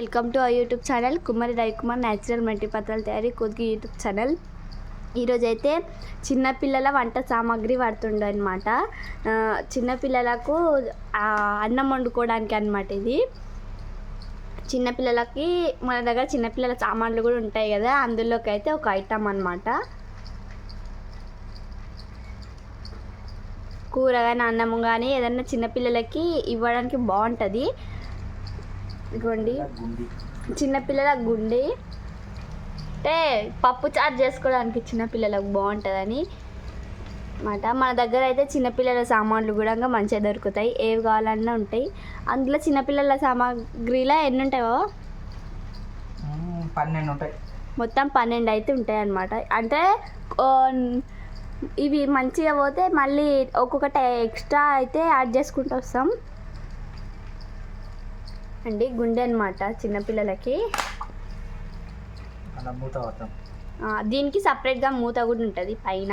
Welcome to our YouTube channel. Kumari Ravikumar natural మట్టి పత్రాల తయారీ కొద్ది యూట్యూబ్ ఛానల్. ఈరోజు అయితే చిన్నపిల్లల వంట సామాగ్రి పడుతుండే అనమాట చిన్నపిల్లలకు అన్నం వండుకోవడానికి అనమాట ఇది. చిన్నపిల్లలకి మన దగ్గర చిన్నపిల్లల సామాన్లు కూడా ఉంటాయి కదా అందులోకి అయితే ఒక ఐటమ్ అనమాట కూర కానీ అన్నం కానీ ఏదన్నా చిన్నపిల్లలకి ఇవ్వడానికి బాగుంటుంది ఇదిగోండి చిన్నపిల్లల గుండి. అంటే పప్పు చారు చేసుకోవడానికి చిన్నపిల్లలకు బాగుంటుందని మాట మన దగ్గర అయితే చిన్నపిల్లల సామాన్లు కూడా మంచిగా దొరుకుతాయి. ఏవి కావాలన్నా ఉంటాయి. అందులో చిన్నపిల్లల సామాగ్రిలో ఎన్ని ఉంటాయో? పన్నెండు ఉంటాయి. మొత్తం పన్నెండు అయితే ఉంటాయి అన్నమాట. అంటే ఇవి మంచిగా పోతే మళ్ళీ ఒక్కొక్కటి ఎక్స్ట్రా అయితే యాడ్ చేసుకుంటూ వస్తాం. అండి గుండె అనమాట చిన్నపిల్లలకి దీనికి సపరేట్గా మూత కూడా ఉంటుంది పైన.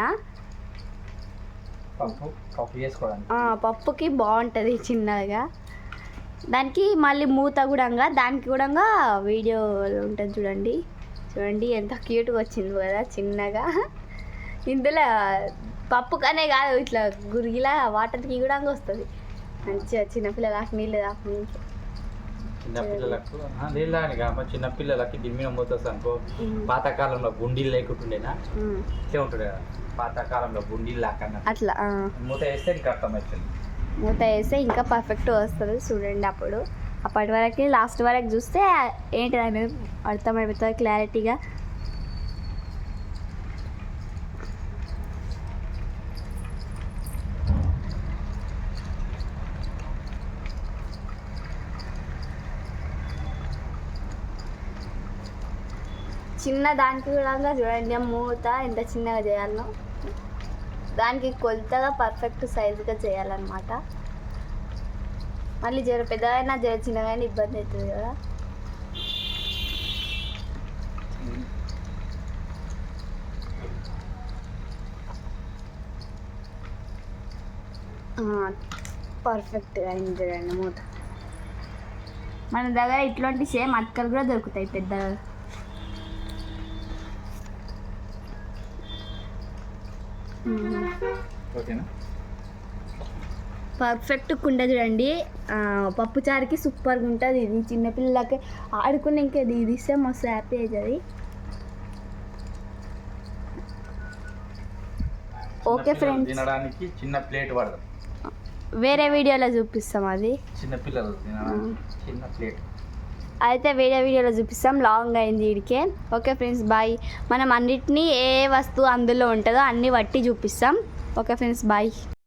పప్పుకి బాగుంటుంది చిన్నగా. దానికి మళ్ళీ మూత కూడా దానికి కూడా వీడియో ఉంటుంది చూడండి. చూడండి ఎంత క్యూట్గా వచ్చింది కదా చిన్నగా. ఇందులో పప్పు కనే కాదు ఇట్లా గురిగిలా వాటర్కి కూడా వస్తుంది. మంచిగా చిన్నపిల్లలకి నీళ్ళు దాకా చిన్నపిల్లలకు ఆ, నీళ్ళ అని కాదు చిన్నపిల్లలకి దిమ్మిన మూత వస్తుంది అనుకో పాతకాలంలో గుండీలు లేకుంటుండేనా? ఇట్లే ఉంటుండే కదా. పాతకాలంలో గుండీలు లాక్కన్న అట్లా. మూత వేస్తే ఇంకా అర్థమవుతుంది. మూత వేస్తే ఇంకా పర్ఫెక్ట్ వస్తుంది చూడండి అప్పుడు. అప్పటి వరకు లాస్ట్ వరకు చూస్తే ఏంటిది అనేది అర్థమైపోతుంది క్లారిటీగా చిన్న దానికి కూడా చూడండి మూత ఎంత చిన్నగా చేయాలో దానికి కొలతగా పర్ఫెక్ట్ సైజుగా చేయాలన్నమాట. మళ్ళీ జర పెద్దగైనా జర చిన్నగైనా ఇబ్బంది అవుతుంది కదా. పర్ఫెక్ట్గా అయింది చూడండి మూత. మన దగ్గర ఇట్లాంటి సేమ్ అక్కలు కూడా దొరుకుతాయి పెద్దగా. ఓకేనా? పర్ఫెక్ట్ కుండ చూడండి. పప్పుచారుకి సూపర్గా ఉంటుంది ఇది. చిన్నపిల్లలకి ఆడుకుని ఇంకా ఇది ఇది ఇస్తే మస్తు హ్యాపీ అవుతుంది ఓకే ఫ్రెండ్స్ తినడానికి చిన్న ప్లేట్ పడదాం వేరే వీడియోలో చూపిస్తాం అది. చిన్నపిల్లలు తినడానికి చిన్న ప్లేట్. అయితే వేరే వీడియోలో చూపిస్తాం. లాంగ్ అయింది వీడికే ఓకే ఫ్రెండ్స్ బాయ్ మనం అన్నిటినీ ఏ వస్తువు అందులో ఉంటుందో అన్ని బట్టి చూపిస్తాం. Okay friends bye